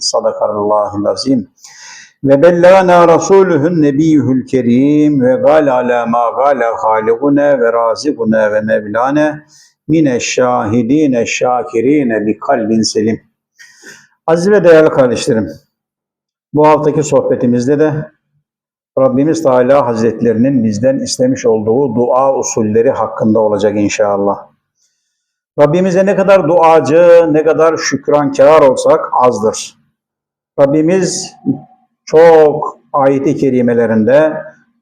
Sadakallahul azim. Ve bellagana rasuluhun nebiyyuhul kerim ve gal ala ma gala halikuna ve razikuna ve mevlana mine şahidine şakirine bi kalbin selim. Aziz ve değerli kardeşlerim, bu haftaki sohbetimizde de Rabbimiz Teala Hazretlerinin bizden istemiş olduğu dua usulleri hakkında olacak inşallah. Rabbimize ne kadar duacı, ne kadar şükrankar olsak azdır. Rabbimiz çok ayet-i kerimelerinde,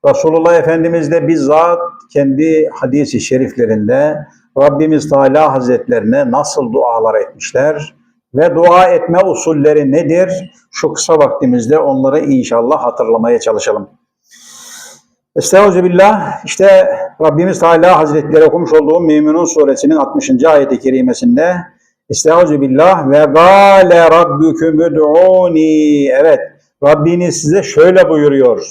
Resulullah Efendimiz de bizzat kendi hadisi şeriflerinde Rabbimiz Teala Hazretlerine nasıl dualar etmişler ve dua etme usulleri nedir? Şu kısa vaktimizde onları inşallah hatırlamaya çalışalım. Estağfirullah. İşte Rabbimiz Teala Hazretleri okumuş olduğum Müminun suresinin 60. ayeti kerimesinde Estağfirullah ve gâle rabbüküm ud'ûni Evet, Rabbiniz size şöyle buyuruyor.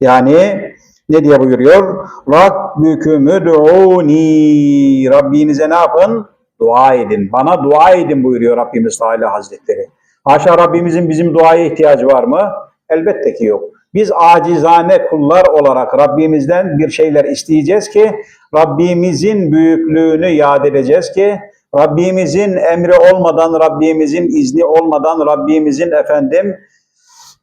Yani ne diye buyuruyor? Rabbüküm ud'ûni Rabbinize ne yapın? Dua edin. Bana dua edin buyuruyor Rabbimiz Teala Hazretleri. Haşa Rabbimizin bizim duaya ihtiyacı var mı? Elbette ki yok. Biz acizane kullar olarak Rabbimizden bir şeyler isteyeceğiz ki Rabbimizin büyüklüğünü yad edeceğiz ki Rabbimizin emri olmadan, Rabbimizin izni olmadan, Rabbimizin efendim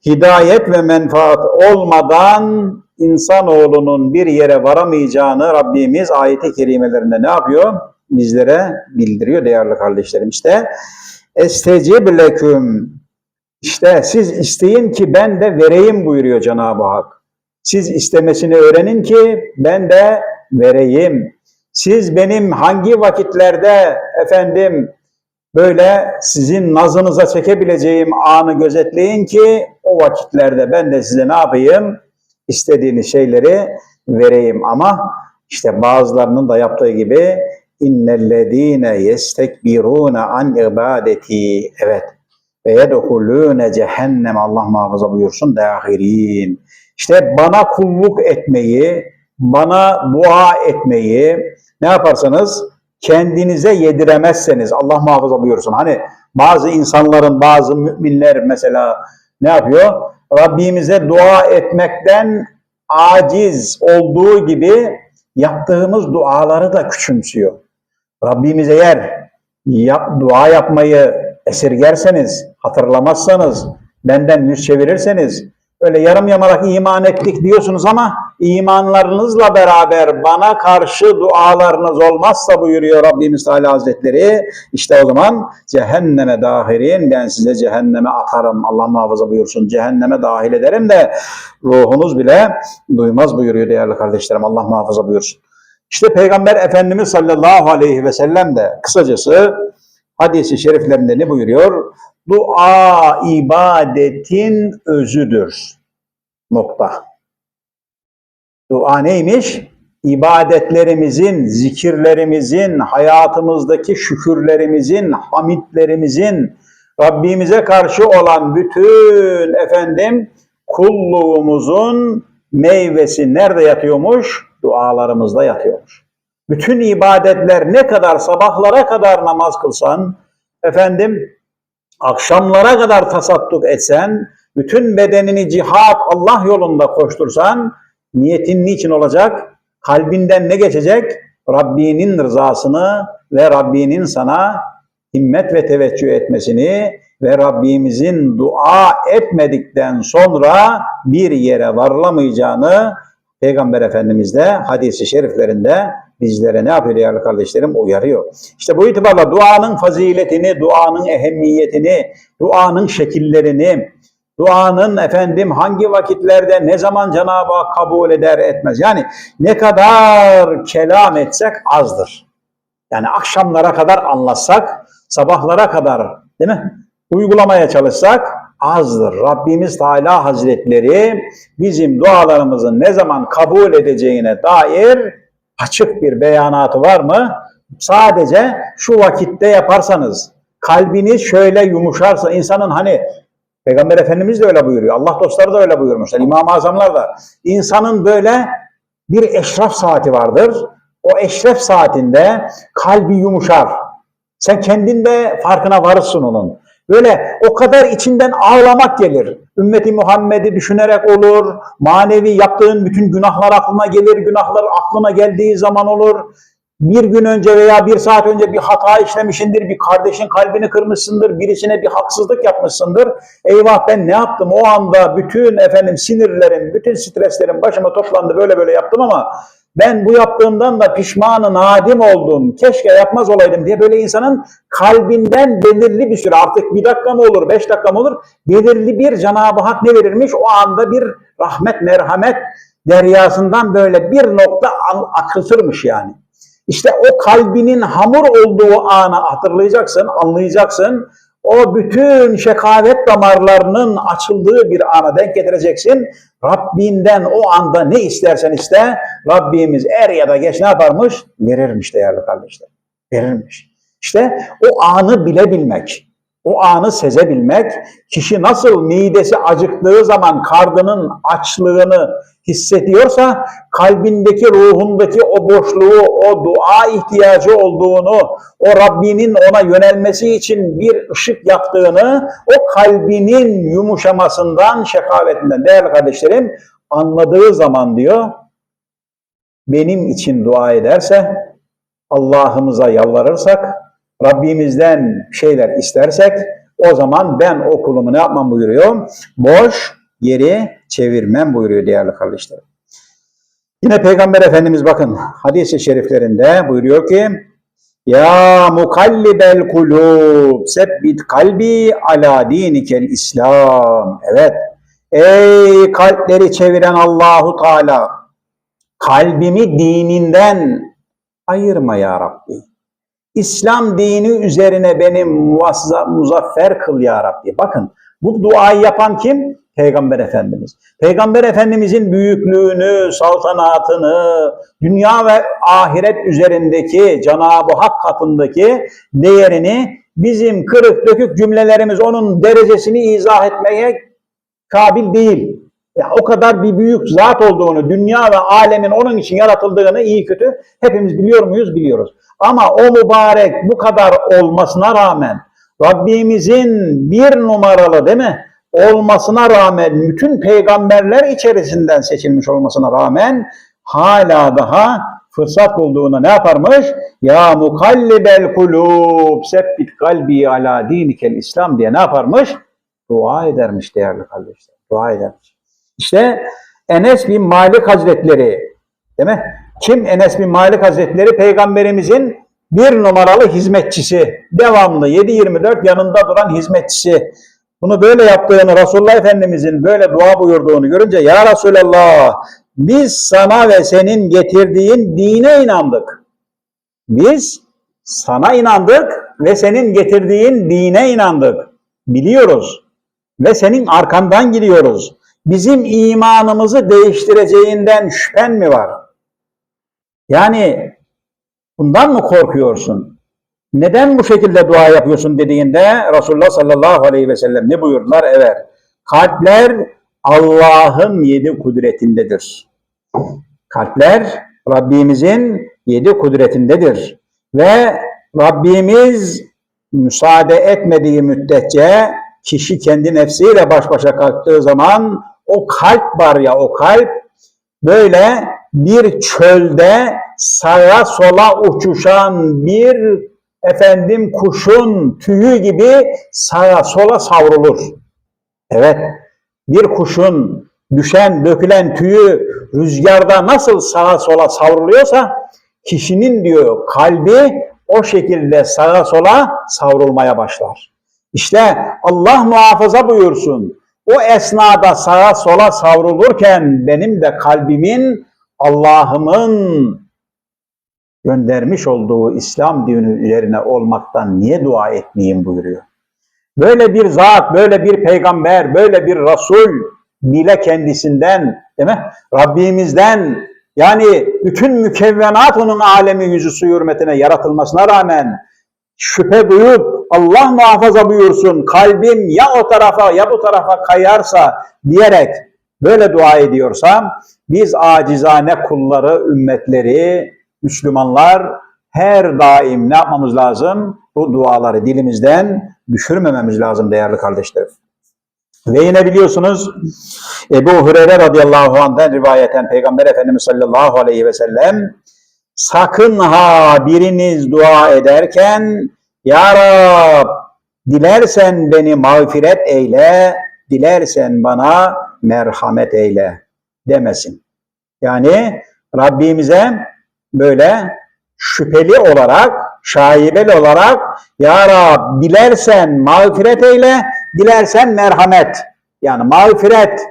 hidayet ve menfaat olmadan insanoğlunun bir yere varamayacağını Rabbimiz ayeti kerimelerinde ne yapıyor? Bizlere bildiriyor değerli kardeşlerim. İşte estecib leküm işte siz isteyin ki ben de vereyim buyuruyor Cenab-ı Hak. Siz istemesini öğrenin ki ben de vereyim. Siz benim hangi vakitlerde efendim böyle sizin nazınıza çekebileceğim anı gözetleyin ki o vakitlerde ben de size ne yapayım? İstediğiniz şeyleri vereyim. Ama işte bazılarının da yaptığı gibi innellezine yestekbirune an ibadeti. Evet ve yedhulûne cehennem Allah muhafaza buyursun dahirin. İşte bana kulluk etmeyi, bana dua etmeyi ne yaparsanız kendinize yediremezseniz Allah muhafaza buyursun. Hani bazı insanların, bazı müminler mesela ne yapıyor? Rabbimize dua etmekten aciz olduğu gibi yaptığımız duaları da küçümsüyor. Rabbimiz eğer yap, dua yapmayı esirgerseniz, hatırlamazsanız, benden yüz çevirirseniz, öyle yarım yamalak iman ettik diyorsunuz ama imanlarınızla beraber bana karşı dualarınız olmazsa buyuruyor Rabbimiz Teala Hazretleri. İşte o zaman cehenneme dahirin ben size cehenneme atarım. Allah muhafaza buyursun. Cehenneme dahil ederim de ruhunuz bile duymaz buyuruyor değerli kardeşlerim. Allah muhafaza buyursun. İşte Peygamber Efendimiz sallallahu aleyhi ve sellem de kısacası hadisi şeriflerinde ne buyuruyor? Dua ibadetin özüdür. Nokta. Dua neymiş? İbadetlerimizin, zikirlerimizin, hayatımızdaki şükürlerimizin, hamitlerimizin, Rabbimize karşı olan bütün efendim kulluğumuzun meyvesi nerede yatıyormuş? Dualarımızda yatıyormuş. Bütün ibadetler ne kadar sabahlara kadar namaz kılsan, efendim akşamlara kadar tasadduk etsen, bütün bedenini cihat Allah yolunda koştursan, niyetin niçin olacak? Kalbinden ne geçecek? Rabbinin rızasını ve Rabbinin sana himmet ve teveccüh etmesini ve Rabbimizin dua etmedikten sonra bir yere varılamayacağını Peygamber Efendimiz de hadisi şeriflerinde bizlere ne yapıyor değerli kardeşlerim? Uyarıyor. İşte bu itibarla duanın faziletini, duanın ehemmiyetini, duanın şekillerini, duanın efendim hangi vakitlerde ne zaman Cenab-ı Hak kabul eder etmez. Yani ne kadar kelam etsek azdır. Yani akşamlara kadar anlatsak, sabahlara kadar değil mi? Uygulamaya çalışsak azdır. Rabbimiz Teala Hazretleri bizim dualarımızın ne zaman kabul edeceğine dair açık bir beyanatı var mı? Sadece şu vakitte yaparsanız, kalbiniz şöyle yumuşarsa, insanın hani Peygamber Efendimiz de öyle buyuruyor, Allah dostları da öyle buyurmuşlar, İmam-ı Azamlar da. İnsanın böyle bir eşraf saati vardır. O eşref saatinde kalbi yumuşar. Sen kendin de farkına varırsın onun. Böyle o kadar içinden ağlamak gelir. Ümmeti Muhammed'i düşünerek olur. Manevi yaptığın bütün günahlar aklına gelir. Günahlar aklına geldiği zaman olur. Bir gün önce veya bir saat önce bir hata işlemişsindir. Bir kardeşin kalbini kırmışsındır. Birisine bir haksızlık yapmışsındır. Eyvah ben ne yaptım? O anda bütün efendim sinirlerim, bütün streslerim başıma toplandı. Böyle böyle yaptım ama ben bu yaptığımdan da pişmanı nadim oldum. Keşke yapmaz olaydım diye böyle insanın kalbinden belirli bir süre artık bir dakika mı olur, beş dakika mı olur? Belirli bir Cenab-ı Hak ne verirmiş? O anda bir rahmet, merhamet deryasından böyle bir nokta akıtırmış yani. İşte o kalbinin hamur olduğu anı hatırlayacaksın, anlayacaksın. O bütün şekavet damarlarının açıldığı bir ana denk getireceksin. Rabbinden o anda ne istersen iste, Rabbimiz er ya da geç ne yaparmış? Verirmiş değerli kardeşler. Verirmiş. İşte o anı bilebilmek, o anı sezebilmek, kişi nasıl midesi acıktığı zaman karnının açlığını hissediyorsa, kalbindeki, ruhundaki o boşluğu, o dua ihtiyacı olduğunu, o Rabbinin ona yönelmesi için bir ışık yaktığını, o kalbinin yumuşamasından, şekavetinden değerli kardeşlerim anladığı zaman diyor, benim için dua ederse, Allah'ımıza yalvarırsak, Rabbimizden şeyler istersek, o zaman ben o kulumu ne yapmam buyuruyor? Boş yeri çevirmem buyuruyor değerli kardeşlerim. Yine Peygamber Efendimiz bakın hadis-i şeriflerinde buyuruyor ki Ya mukallibel kulub sebbit kalbi ala dinikel İslam. Evet. Ey kalpleri çeviren Allahu Teala kalbimi dininden ayırma ya Rabbi. İslam dini üzerine beni muvazza, muzaffer kıl ya Rabbi. Bakın bu duayı yapan kim? Peygamber Efendimiz. Peygamber Efendimizin büyüklüğünü, saltanatını, dünya ve ahiret üzerindeki Cenab-ı Hak katındaki değerini bizim kırık dökük cümlelerimiz onun derecesini izah etmeye kabil değil. Ya o kadar bir büyük zat olduğunu, dünya ve alemin onun için yaratıldığını iyi kötü hepimiz biliyor muyuz? Biliyoruz. Ama o mübarek bu kadar olmasına rağmen Rabbimizin bir numaralı değil mi? olmasına rağmen bütün peygamberler içerisinden seçilmiş olmasına rağmen hala daha fırsat bulduğuna ne yaparmış? Ya mukallibel kulub sebbit kalbi ala dinikel İslam diye ne yaparmış? Dua edermiş değerli kardeşler. Dua edermiş. İşte Enes bin Malik Hazretleri değil mi? Kim Enes bin Malik Hazretleri? Peygamberimizin bir numaralı hizmetçisi. Devamlı 7-24 yanında duran hizmetçisi. Bunu böyle yaptığını Resulullah Efendimizin böyle dua buyurduğunu görünce Ya Resulallah biz sana ve senin getirdiğin dine inandık. Biz sana inandık ve senin getirdiğin dine inandık. Biliyoruz ve senin arkandan gidiyoruz. Bizim imanımızı değiştireceğinden şüphen mi var? Yani bundan mı korkuyorsun? Neden bu şekilde dua yapıyorsun dediğinde Resulullah sallallahu aleyhi ve sellem ne buyurdular? Evet, kalpler Allah'ın yedi kudretindedir. Kalpler Rabbimizin yedi kudretindedir. Ve Rabbimiz müsaade etmediği müddetçe kişi kendi nefsiyle baş başa kalktığı zaman o kalp var ya o kalp böyle bir çölde sağa sola uçuşan bir efendim kuşun tüyü gibi sağa sola savrulur. Evet, bir kuşun düşen, dökülen tüyü rüzgarda nasıl sağa sola savruluyorsa kişinin diyor kalbi o şekilde sağa sola savrulmaya başlar. İşte Allah muhafaza buyursun. O esnada sağa sola savrulurken benim de kalbimin Allah'ımın göndermiş olduğu İslam dini üzerine olmaktan niye dua etmeyeyim buyuruyor. Böyle bir zat, böyle bir peygamber, böyle bir Resul bile kendisinden, değil mi? Rabbimizden yani bütün mükevvenat onun alemi yüzü su hürmetine yaratılmasına rağmen şüphe duyup Allah muhafaza buyursun kalbim ya o tarafa ya bu tarafa kayarsa diyerek böyle dua ediyorsam biz acizane kulları, ümmetleri, Müslümanlar her daim ne yapmamız lazım? Bu duaları dilimizden düşürmememiz lazım değerli kardeşlerim. Ve yine biliyorsunuz Ebu Hureyre radıyallahu anh'den rivayeten Peygamber Efendimiz sallallahu aleyhi ve sellem sakın ha biriniz dua ederken Ya Rab dilersen beni mağfiret eyle, dilersen bana merhamet eyle demesin. Yani Rabbimize böyle şüpheli olarak, şaibeli olarak Ya Rab dilersen mağfiret eyle, dilersen merhamet. Yani mağfiret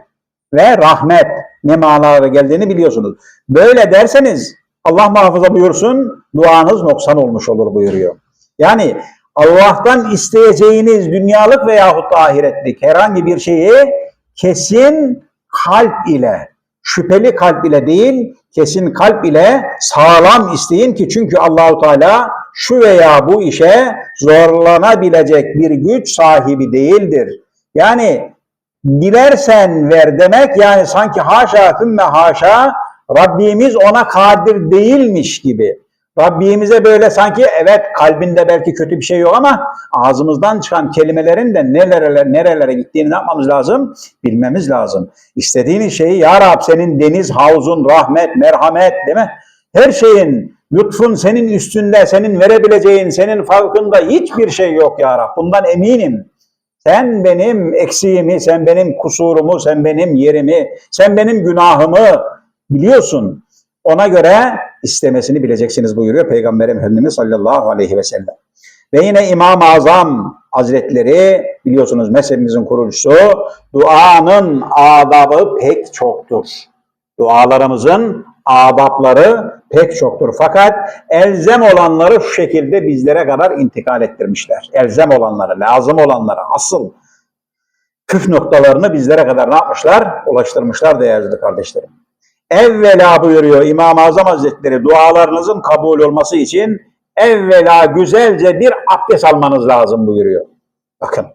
ve rahmet ne manalara geldiğini biliyorsunuz. Böyle derseniz Allah muhafaza buyursun duanız noksan olmuş olur buyuruyor. Yani Allah'tan isteyeceğiniz dünyalık veyahut da ahiretlik herhangi bir şeyi kesin kalp ile, şüpheli kalp ile değil, kesin kalp ile sağlam isteyin ki çünkü Allahu Teala şu veya bu işe zorlanabilecek bir güç sahibi değildir. Yani dilersen ver demek yani sanki haşa kümme haşa Rabbimiz ona kadir değilmiş gibi. Rabbimize böyle sanki evet kalbinde belki kötü bir şey yok ama ağzımızdan çıkan kelimelerin de nerelere, nerelere gittiğini ne yapmamız lazım? Bilmemiz lazım. İstediğiniz şeyi Ya Rab senin deniz, havuzun, rahmet, merhamet değil mi? Her şeyin, lütfun senin üstünde, senin verebileceğin, senin farkında hiçbir şey yok Ya Rab. Bundan eminim. Sen benim eksiğimi, sen benim kusurumu, sen benim yerimi, sen benim günahımı biliyorsun. Ona göre istemesini bileceksiniz buyuruyor Peygamber Efendimiz sallallahu aleyhi ve sellem. Ve yine İmam-ı Azam Hazretleri biliyorsunuz mezhebimizin kurucusu duanın adabı pek çoktur. Dualarımızın adapları pek çoktur. Fakat elzem olanları şu şekilde bizlere kadar intikal ettirmişler. Elzem olanları, lazım olanları, asıl püf noktalarını bizlere kadar ne yapmışlar? Ulaştırmışlar değerli kardeşlerim. Evvela buyuruyor İmam-ı Azam Hazretleri dualarınızın kabul olması için evvela güzelce bir abdest almanız lazım buyuruyor. Bakın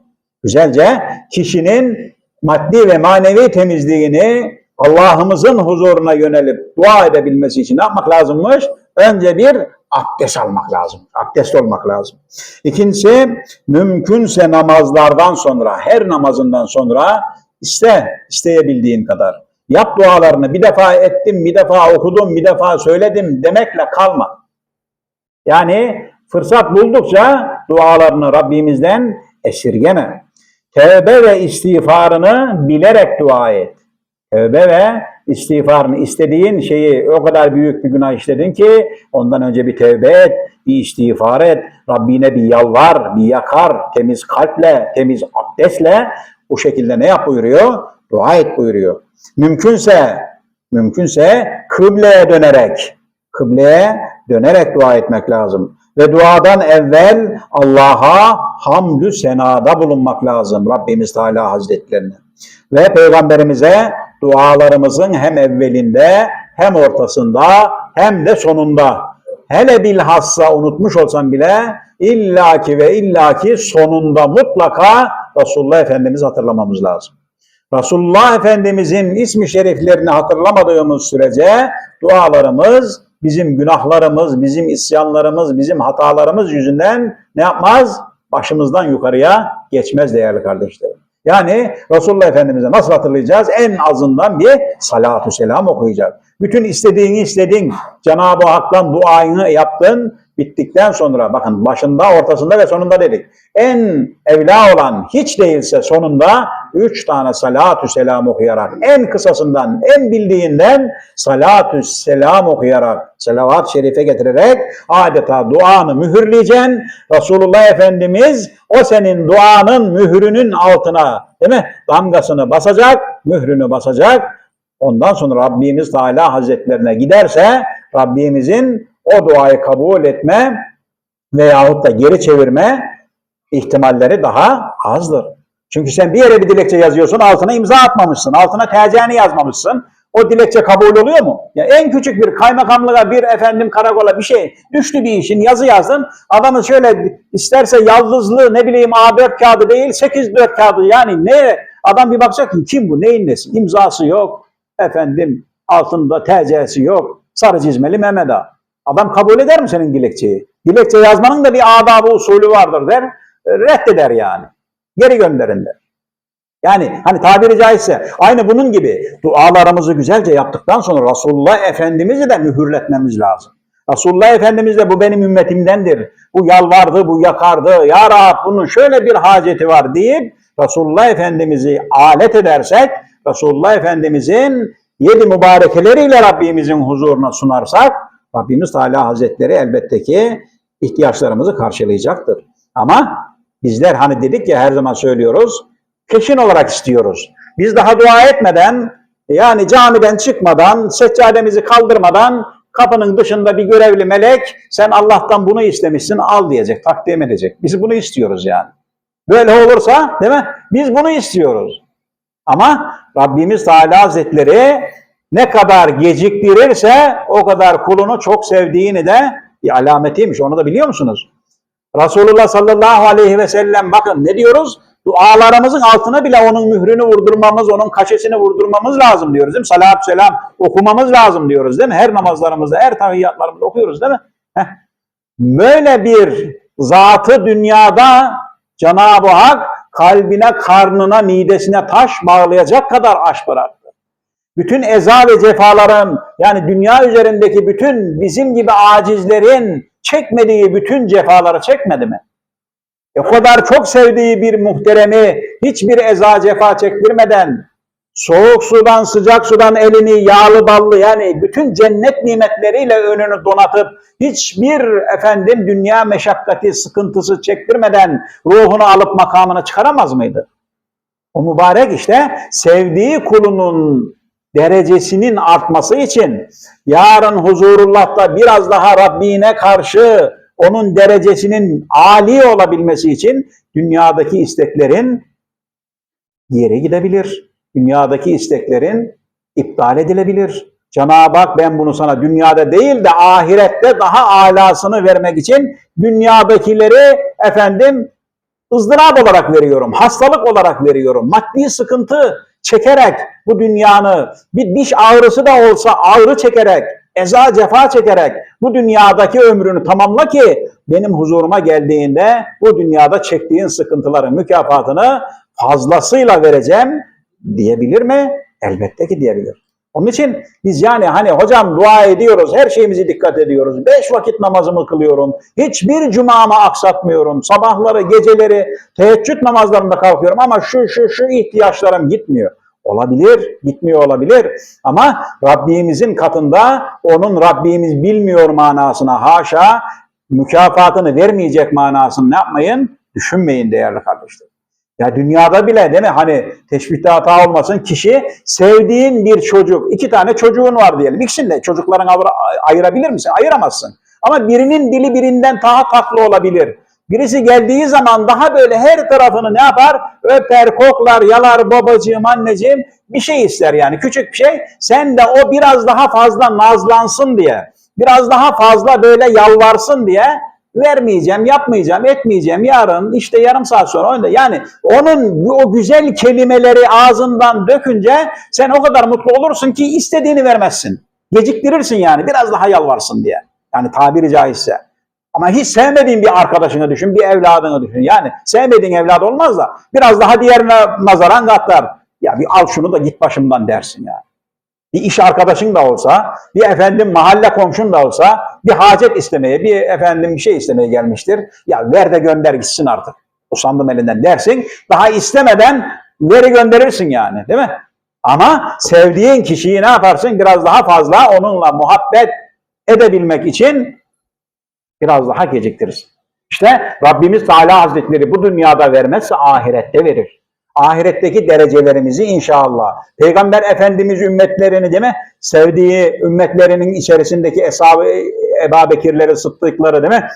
güzelce kişinin maddi ve manevi temizliğini Allah'ımızın huzuruna yönelip dua edebilmesi için ne yapmak lazımmış? Önce bir abdest almak lazım. Abdest olmak lazım. İkincisi mümkünse namazlardan sonra her namazından sonra iste isteyebildiğin kadar. Yap dualarını bir defa ettim, bir defa okudum, bir defa söyledim demekle kalma. Yani fırsat buldukça dualarını Rabbimizden esirgeme. Tevbe ve istiğfarını bilerek dua et. Tevbe ve istiğfarını istediğin şeyi o kadar büyük bir günah işledin ki ondan önce bir tevbe et, bir istiğfar et, Rabbine bir yalvar, bir yakar, temiz kalple, temiz abdestle bu şekilde ne yap buyuruyor? Dua et buyuruyor. Mümkünse, mümkünse kıbleye dönerek, kıbleye dönerek dua etmek lazım. Ve duadan evvel Allah'a hamdü senada bulunmak lazım Rabbimiz Teala Hazretlerine. Ve Peygamberimize dualarımızın hem evvelinde hem ortasında hem de sonunda hele bilhassa unutmuş olsam bile illaki ve illaki sonunda mutlaka Resulullah Efendimiz hatırlamamız lazım. Resulullah Efendimizin ismi şeriflerini hatırlamadığımız sürece dualarımız bizim günahlarımız, bizim isyanlarımız, bizim hatalarımız yüzünden ne yapmaz? Başımızdan yukarıya geçmez değerli kardeşlerim. Yani Resulullah Efendimiz'e nasıl hatırlayacağız? En azından bir salatü selam okuyacak. Bütün istediğini istedin, Cenab-ı Hak'tan duayını yaptın, bittikten sonra bakın başında, ortasında ve sonunda dedik. En evla olan hiç değilse sonunda üç tane salatü selam okuyarak, en kısasından, en bildiğinden salatü selam okuyarak, selavat şerife getirerek adeta duanı mühürleyeceksin. Resulullah Efendimiz o senin duanın mührünün altına değil mi? Damgasını basacak, mührünü basacak. Ondan sonra Rabbimiz Teala Hazretlerine giderse Rabbimizin o duayı kabul etme veyahut da geri çevirme ihtimalleri daha azdır. Çünkü sen bir yere bir dilekçe yazıyorsun, altına imza atmamışsın, altına TC'ni yazmamışsın. O dilekçe kabul oluyor mu? Ya en küçük bir kaymakamlığa, bir efendim karakola bir şey düştü bir işin yazı yazdın. Adamı şöyle isterse yaldızlı ne bileyim A4 kağıdı değil 8-4 kağıdı yani ne? Adam bir bakacak ki kim bu neyin nesi? İmzası yok. Efendim altında TC'si yok. Sarı çizmeli Mehmet Ağa. Adam kabul eder mi senin dilekçeyi? Dilekçe yazmanın da bir adabı usulü vardır der. reddeder yani. Geri gönderin der. Yani hani tabiri caizse aynı bunun gibi dualarımızı güzelce yaptıktan sonra Resulullah Efendimiz'i de mühürletmemiz lazım. Resulullah Efendimiz de bu benim ümmetimdendir. Bu yalvardı, bu yakardı. Ya Rab bunun şöyle bir haceti var deyip Resulullah Efendimiz'i alet edersek, Resulullah Efendimiz'in yedi mübarekeleriyle Rabbimizin huzuruna sunarsak, Rabbimiz Teala Hazretleri elbette ki ihtiyaçlarımızı karşılayacaktır. Ama bizler hani dedik ya her zaman söylüyoruz, peşin olarak istiyoruz. Biz daha dua etmeden, yani camiden çıkmadan, seccademizi kaldırmadan kapının dışında bir görevli melek sen Allah'tan bunu istemişsin al diyecek, takdim edecek. Biz bunu istiyoruz yani. Böyle olursa değil mi? Biz bunu istiyoruz. Ama Rabbimiz Teala Hazretleri ne kadar geciktirirse o kadar kulunu çok sevdiğini de bir alametiymiş. Onu da biliyor musunuz? Resulullah sallallahu aleyhi ve sellem bakın ne diyoruz? Dualarımızın altına bile onun mührünü vurdurmamız, onun kaşesini vurdurmamız lazım diyoruz değil mi? Salatü selam okumamız lazım diyoruz değil mi? Her namazlarımızda, her tahiyyatlarımızda okuyoruz değil mi? Heh. Böyle bir zatı dünyada Cenab-ı Hak kalbine, karnına, midesine taş bağlayacak kadar aş bıraktı. Bütün eza ve cefaların yani dünya üzerindeki bütün bizim gibi acizlerin çekmediği bütün cefaları çekmedi mi? E, kadar çok sevdiği bir muhteremi hiçbir eza cefa çektirmeden soğuk sudan sıcak sudan elini yağlı ballı yani bütün cennet nimetleriyle önünü donatıp hiçbir efendim dünya meşakkati sıkıntısı çektirmeden ruhunu alıp makamına çıkaramaz mıydı? O mübarek işte sevdiği kulunun derecesinin artması için yarın huzurullah'ta biraz daha Rabbine karşı onun derecesinin âli olabilmesi için dünyadaki isteklerin yere gidebilir. Dünyadaki isteklerin iptal edilebilir. Cenab-ı Hak ben bunu sana dünyada değil de ahirette daha alasını vermek için dünyadakileri efendim ızdırap olarak veriyorum, hastalık olarak veriyorum, maddi sıkıntı çekerek bu dünyanı bir diş ağrısı da olsa ağrı çekerek, eza cefa çekerek bu dünyadaki ömrünü tamamla ki benim huzuruma geldiğinde bu dünyada çektiğin sıkıntıların mükafatını fazlasıyla vereceğim diyebilir mi? Elbette ki diyebilir. Onun için biz yani hani hocam dua ediyoruz, her şeyimizi dikkat ediyoruz. Beş vakit namazımı kılıyorum. Hiçbir cumamı aksatmıyorum. Sabahları, geceleri, teheccüd namazlarında kalkıyorum ama şu şu şu ihtiyaçlarım gitmiyor. Olabilir, gitmiyor olabilir. Ama Rabbimizin katında onun Rabbimiz bilmiyor manasına haşa mükafatını vermeyecek manasını ne yapmayın? Düşünmeyin değerli kardeşler. Ya dünyada bile değil mi hani teşbihte hata olmasın kişi sevdiğin bir çocuk, iki tane çocuğun var diyelim. İkisini de çocukların ayırabilir misin? Ayıramazsın. Ama birinin dili birinden daha tatlı olabilir. Birisi geldiği zaman daha böyle her tarafını ne yapar? Öper, koklar, yalar babacığım, anneciğim bir şey ister yani küçük bir şey. Sen de o biraz daha fazla nazlansın diye, biraz daha fazla böyle yalvarsın diye vermeyeceğim, yapmayacağım, etmeyeceğim. Yarın işte yarım saat sonra oyunda. Yani onun o güzel kelimeleri ağzından dökünce sen o kadar mutlu olursun ki istediğini vermezsin. Geciktirirsin yani biraz daha yalvarsın diye. Yani tabiri caizse. Ama hiç sevmediğin bir arkadaşını düşün, bir evladını düşün. Yani sevmediğin evlad olmaz da biraz daha diğerine nazaran katlar. Ya bir al şunu da git başımdan dersin yani. Bir iş arkadaşın da olsa, bir efendim mahalle komşun da olsa bir hacet istemeye, bir efendim bir şey istemeye gelmiştir. Ya ver de gönder gitsin artık. Usandım elinden dersin. Daha istemeden veri gönderirsin yani değil mi? Ama sevdiğin kişiyi ne yaparsın? Biraz daha fazla onunla muhabbet edebilmek için biraz daha geciktirirsin. İşte Rabbimiz Teala Hazretleri bu dünyada vermezse ahirette verir ahiretteki derecelerimizi inşallah. Peygamber Efendimiz ümmetlerini değil mi? Sevdiği ümmetlerinin içerisindeki eshab-ı Ebu Bekirleri, Sıddıkları değil mi?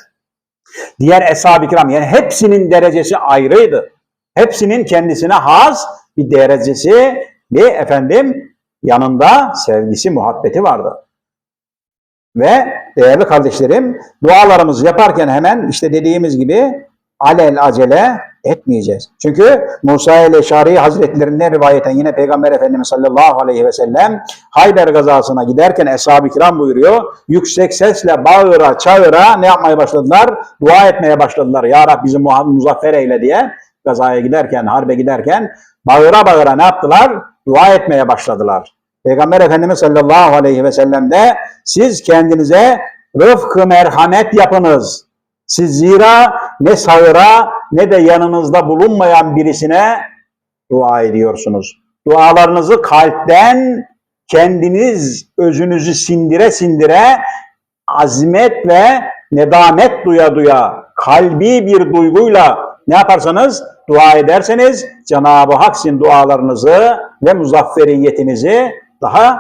Diğer eshab-ı kiram yani hepsinin derecesi ayrıydı. Hepsinin kendisine has bir derecesi ve efendim yanında sevgisi, muhabbeti vardı. Ve değerli kardeşlerim dualarımızı yaparken hemen işte dediğimiz gibi alel acele etmeyeceğiz. Çünkü Musa ile Şari Hazretlerinden rivayeten yine Peygamber Efendimiz sallallahu aleyhi ve sellem Hayber gazasına giderken Eshab-ı Kiram buyuruyor. Yüksek sesle bağıra çağıra ne yapmaya başladılar? Dua etmeye başladılar. Ya Rab bizi muzaffer eyle diye gazaya giderken, harbe giderken bağıra bağıra ne yaptılar? Dua etmeye başladılar. Peygamber Efendimiz sallallahu aleyhi ve sellem de siz kendinize rıfkı merhamet yapınız. Siz zira ne sağıra ne de yanınızda bulunmayan birisine dua ediyorsunuz. Dualarınızı kalpten kendiniz özünüzü sindire sindire azmet ve nedamet duya duya kalbi bir duyguyla ne yaparsanız dua ederseniz Cenab-ı Hak sizin dualarınızı ve muzafferiyetinizi daha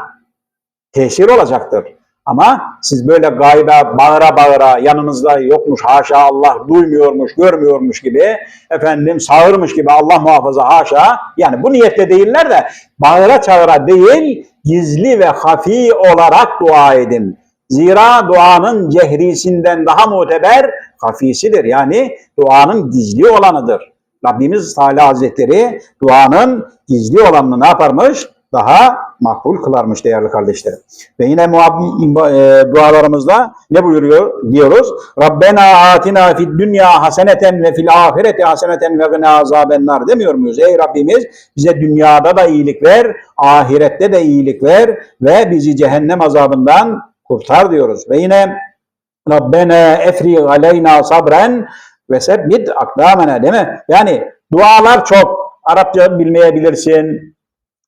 tesir olacaktır. Ama siz böyle gayda bağıra bağıra yanınızda yokmuş haşa Allah duymuyormuş görmüyormuş gibi efendim sağırmış gibi Allah muhafaza haşa yani bu niyetle değiller de bağıra çağıra değil gizli ve hafi olarak dua edin. Zira duanın cehrisinden daha muteber hafisidir. Yani duanın gizli olanıdır. Rabbimiz Teala Hazretleri duanın gizli olanını ne yaparmış? Daha makbul kılarmış değerli kardeşlerim. Ve yine e, dualarımızda ne buyuruyor diyoruz? Rabbena atina fid dünya haseneten ve fil ahireti haseneten ve gına azabennar demiyor muyuz? Ey Rabbimiz bize dünyada da iyilik ver, ahirette de iyilik ver ve bizi cehennem azabından kurtar diyoruz. Ve yine Rabbena efri aleyna sabren ve sebbit akdamena değil mi? Yani dualar çok. Arapça bilmeyebilirsin.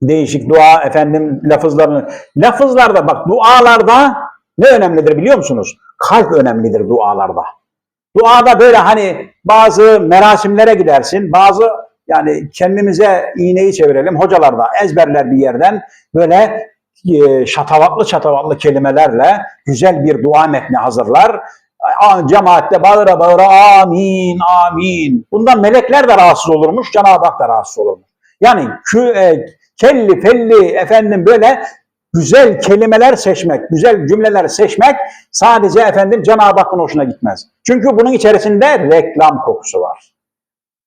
Değişik dua efendim lafızlarını. Lafızlarda bak dualarda ne önemlidir biliyor musunuz? Kalp önemlidir dualarda. Duada böyle hani bazı merasimlere gidersin, bazı yani kendimize iğneyi çevirelim. Hocalar da ezberler bir yerden böyle e, şatavatlı şatavatlı kelimelerle güzel bir dua metni hazırlar. Cemaatte bağıra bağıra amin amin. Bundan melekler de rahatsız olurmuş, Cenab-ı Hak da rahatsız olurmuş. Yani kü, e, kelli felli efendim böyle güzel kelimeler seçmek, güzel cümleler seçmek sadece efendim Cenab-ı Hakk'ın hoşuna gitmez. Çünkü bunun içerisinde reklam kokusu var.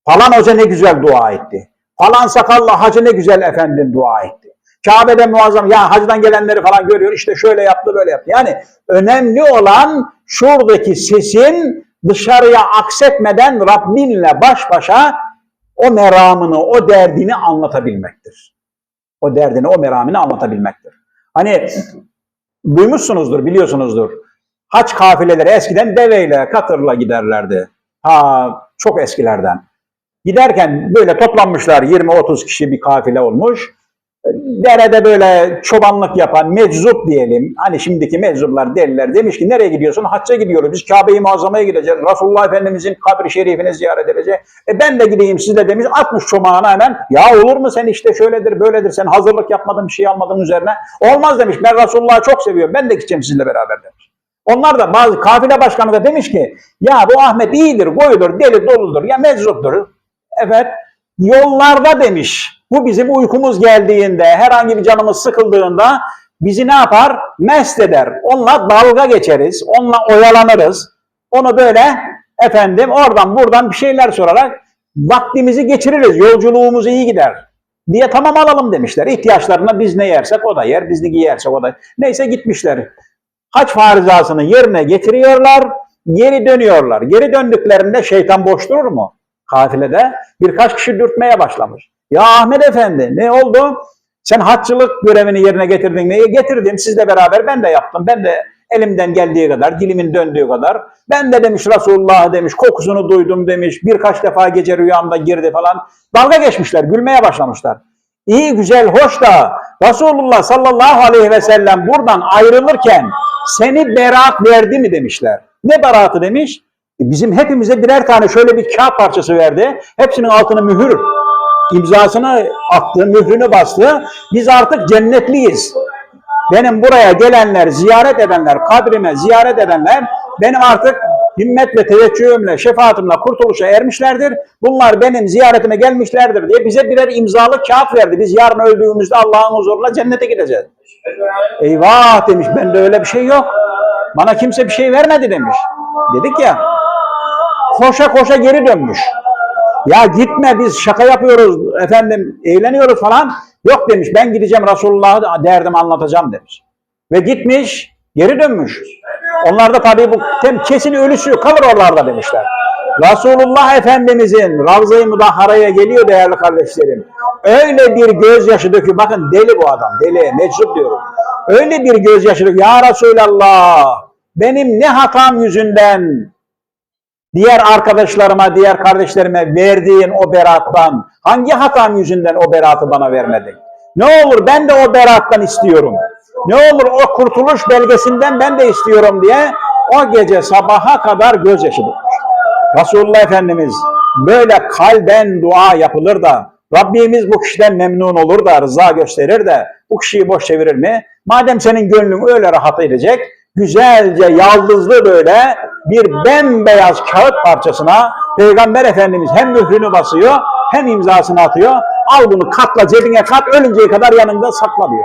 Falan hoca ne güzel dua etti. Falan sakallı hacı ne güzel efendim dua etti. Kabe'de muazzam ya hacdan gelenleri falan görüyor işte şöyle yaptı böyle yaptı. Yani önemli olan şuradaki sesin dışarıya aksetmeden Rabbinle baş başa o meramını, o derdini anlatabilmektir. O derdini, o meramını anlatabilmektir. Hani duymuşsunuzdur, biliyorsunuzdur. Haç kafileleri eskiden deveyle, katırla giderlerdi. Ha çok eskilerden. Giderken böyle toplanmışlar 20-30 kişi bir kafile olmuş. Derede böyle çobanlık yapan meczup diyelim. Hani şimdiki meczuplar deliler demiş ki nereye gidiyorsun? Hacca gidiyoruz. Biz Kabe-i Muazzama'ya gideceğiz. Resulullah Efendimizin kabri şerifini ziyaret edeceğiz. E ben de gideyim siz de demiş. Atmış çomağına hemen. Ya olur mu sen işte şöyledir böyledir. Sen hazırlık yapmadın bir şey almadın üzerine. Olmaz demiş. Ben Resulullah'ı çok seviyorum. Ben de gideceğim sizinle beraber demiş. Onlar da bazı kafile başkanı da demiş ki ya bu Ahmet iyidir, goyudur, deli doludur, ya meczuptur. Evet, yollarda demiş. Bu bizim uykumuz geldiğinde, herhangi bir canımız sıkıldığında bizi ne yapar? Mest eder. Onunla dalga geçeriz, onunla oyalanırız. Onu böyle efendim oradan buradan bir şeyler sorarak vaktimizi geçiririz. Yolculuğumuz iyi gider diye tamam alalım demişler. İhtiyaçlarına biz ne yersek o da yer, biz ne giyersek o da. Neyse gitmişler. Hac farizasını yerine getiriyorlar, geri dönüyorlar. Geri döndüklerinde şeytan boş durur mu? Kafilede birkaç kişi dürtmeye başlamış. Ya Ahmet Efendi ne oldu? Sen haççılık görevini yerine getirdin mi? Getirdim sizle beraber ben de yaptım. Ben de elimden geldiği kadar, dilimin döndüğü kadar. Ben de demiş Resulullah demiş, kokusunu duydum demiş. Birkaç defa gece rüyamda girdi falan. Dalga geçmişler, gülmeye başlamışlar. İyi güzel hoş da Resulullah sallallahu aleyhi ve sellem buradan ayrılırken seni beraat verdi mi demişler. Ne beraatı demiş? E, Bizim hepimize birer tane şöyle bir kağıt parçası verdi. Hepsinin altını mühür imzasını attı, mührünü bastı. Biz artık cennetliyiz. Benim buraya gelenler, ziyaret edenler, kabrime ziyaret edenler benim artık himmet ve teveccühümle, şefaatimle kurtuluşa ermişlerdir. Bunlar benim ziyaretime gelmişlerdir diye bize birer imzalı kağıt verdi. Biz yarın öldüğümüzde Allah'ın huzuruna cennete gideceğiz. Eyvah demiş, bende öyle bir şey yok. Bana kimse bir şey vermedi demiş. Dedik ya, koşa koşa geri dönmüş. Ya gitme biz şaka yapıyoruz efendim eğleniyoruz falan. Yok demiş ben gideceğim Resulullah'ı derdim anlatacağım demiş. Ve gitmiş geri dönmüş. Onlar da tabii bu tem kesin ölüsü kalır oralarda demişler. Resulullah Efendimizin Ravza-i Mudahhara'ya geliyor değerli kardeşlerim. Öyle bir gözyaşı döküyor. Bakın deli bu adam. Deli. Meczup diyorum. Öyle bir gözyaşı döküyor. Ya Resulallah benim ne hatam yüzünden diğer arkadaşlarıma, diğer kardeşlerime verdiğin o berattan hangi hatam yüzünden o beratı bana vermedin? Ne olur ben de o berattan istiyorum. Ne olur o kurtuluş belgesinden ben de istiyorum diye o gece sabaha kadar gözyaşı dökmüş. Resulullah Efendimiz böyle kalben dua yapılır da Rabbimiz bu kişiden memnun olur da rıza gösterir de bu kişiyi boş çevirir mi? Madem senin gönlün öyle rahat edecek güzelce yaldızlı böyle bir bembeyaz kağıt parçasına Peygamber Efendimiz hem mührünü basıyor hem imzasını atıyor. Al bunu katla cebine kat ölünceye kadar yanında sakla diyor.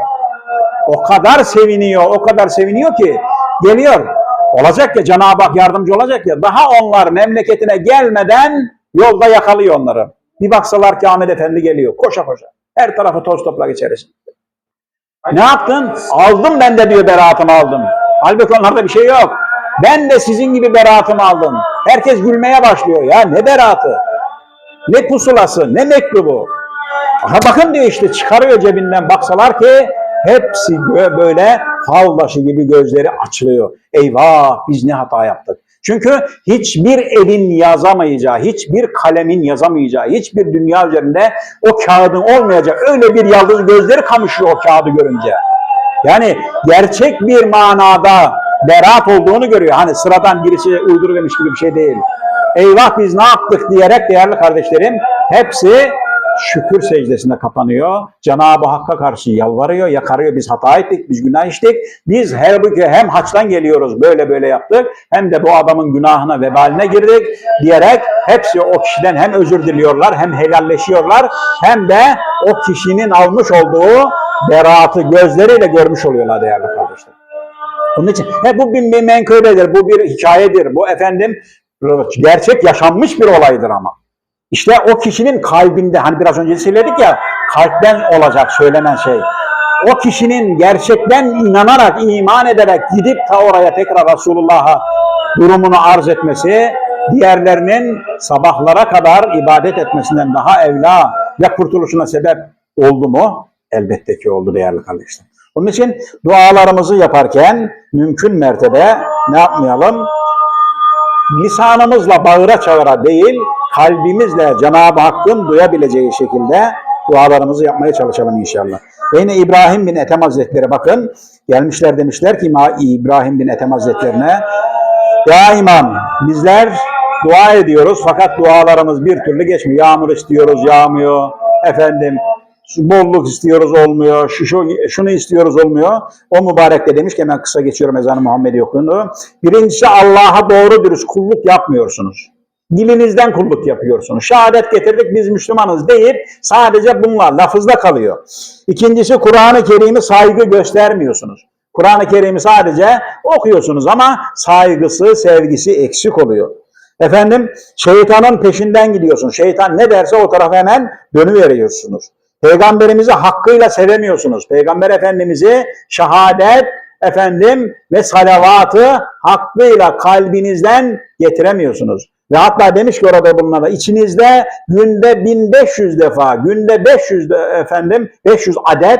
O kadar seviniyor, o kadar seviniyor ki geliyor. Olacak ya Cenab-ı Hak yardımcı olacak ya daha onlar memleketine gelmeden yolda yakalıyor onları. Bir baksalar ki Ahmet Efendi geliyor koşa koşa. Her tarafı toz toprak içerisinde. Ne yaptın? Aldım ben de diyor beraatımı aldım. Halbuki onlarda bir şey yok. Ben de sizin gibi beraatımı aldım. Herkes gülmeye başlıyor. Ya ne beraatı? Ne pusulası? Ne mektubu? Aha bakın diyor işte çıkarıyor cebinden baksalar ki hepsi böyle fal taşı gibi gözleri açılıyor. Eyvah biz ne hata yaptık. Çünkü hiçbir elin yazamayacağı, hiçbir kalemin yazamayacağı, hiçbir dünya üzerinde o kağıdın olmayacak öyle bir yaldız gözleri kamışıyor o kağıdı görünce. Yani gerçek bir manada beraat olduğunu görüyor. Hani sıradan birisi uyduruvermiş gibi bir şey değil. Eyvah biz ne yaptık diyerek değerli kardeşlerim hepsi şükür secdesine kapanıyor. Cenab-ı Hakk'a karşı yalvarıyor, yakarıyor. Biz hata ettik, biz günah işledik. Biz halbuki hem haçtan geliyoruz, böyle böyle yaptık. Hem de bu adamın günahına, vebaline girdik diyerek hepsi o kişiden hem özür diliyorlar, hem helalleşiyorlar, hem de o kişinin almış olduğu beraatı gözleriyle görmüş oluyorlar değerli kardeşler. Bunun için he, bu bir menkıbedir, bu bir hikayedir, bu efendim gerçek yaşanmış bir olaydır ama. İşte o kişinin kalbinde, hani biraz önce söyledik ya, kalpten olacak söylenen şey. O kişinin gerçekten inanarak, iman ederek gidip ta oraya tekrar Resulullah'a durumunu arz etmesi, diğerlerinin sabahlara kadar ibadet etmesinden daha evla ve kurtuluşuna sebep oldu mu? Elbette ki oldu değerli kardeşler. Onun için dualarımızı yaparken mümkün mertebe ne yapmayalım? lisanımızla bağıra çağıra değil, kalbimizle Cenab-ı Hakk'ın duyabileceği şekilde dualarımızı yapmaya çalışalım inşallah. Ve yine İbrahim bin Ethem Hazretleri bakın, gelmişler demişler ki İbrahim bin Ethem Hazretlerine, Ya İmam, bizler dua ediyoruz fakat dualarımız bir türlü geçmiyor. Yağmur istiyoruz, yağmıyor. Efendim, bolluk istiyoruz olmuyor, şu, şu, şunu istiyoruz olmuyor. O mübarek de demiş ki hemen kısa geçiyorum ezanı Muhammed'i okuduğunu. Birincisi Allah'a doğru dürüst kulluk yapmıyorsunuz. Dilinizden kulluk yapıyorsunuz. Şehadet getirdik biz Müslümanız deyip sadece bunlar lafızda kalıyor. İkincisi Kur'an-ı Kerim'i saygı göstermiyorsunuz. Kur'an-ı Kerim'i sadece okuyorsunuz ama saygısı, sevgisi eksik oluyor. Efendim şeytanın peşinden gidiyorsunuz. Şeytan ne derse o tarafa hemen dönüveriyorsunuz. Peygamberimizi hakkıyla sevemiyorsunuz. Peygamber Efendimiz'i şehadet efendim ve salavatı hakkıyla kalbinizden getiremiyorsunuz. Ve hatta demiş ki orada bunlara içinizde günde 1500 defa, günde 500 de, efendim 500 adet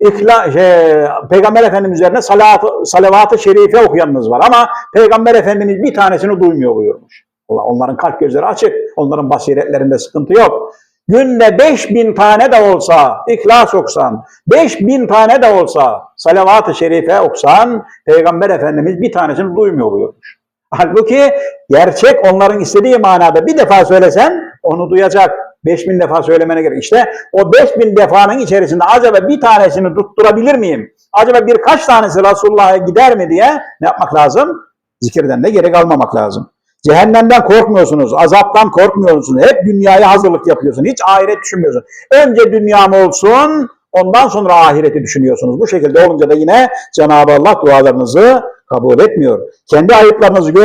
İhla, şey, Peygamber Efendimiz üzerine salat, salavat-ı şerife okuyanınız var ama Peygamber Efendimiz bir tanesini duymuyor buyurmuş. Onların kalp gözleri açık, onların basiretlerinde sıkıntı yok. Günde 5000 tane de olsa İhlas oksan, 5000 tane de olsa salavat-ı şerife oksan Peygamber Efendimiz bir tanesini duymuyor buyurmuş. Halbuki gerçek onların istediği manada bir defa söylesen onu duyacak. 5000 defa söylemene gerek. İşte o 5000 defanın içerisinde acaba bir tanesini tutturabilir miyim? Acaba birkaç tanesi Resulullah'a gider mi diye ne yapmak lazım? Zikirden de gerek almamak lazım. Cehennemden korkmuyorsunuz, azaptan korkmuyorsunuz. Hep dünyaya hazırlık yapıyorsunuz. Hiç ahiret düşünmüyorsunuz. Önce dünyam olsun, ondan sonra ahireti düşünüyorsunuz. Bu şekilde olunca da yine Cenab-ı Allah dualarınızı kabul etmiyor. Kendi ayıplarınızı gör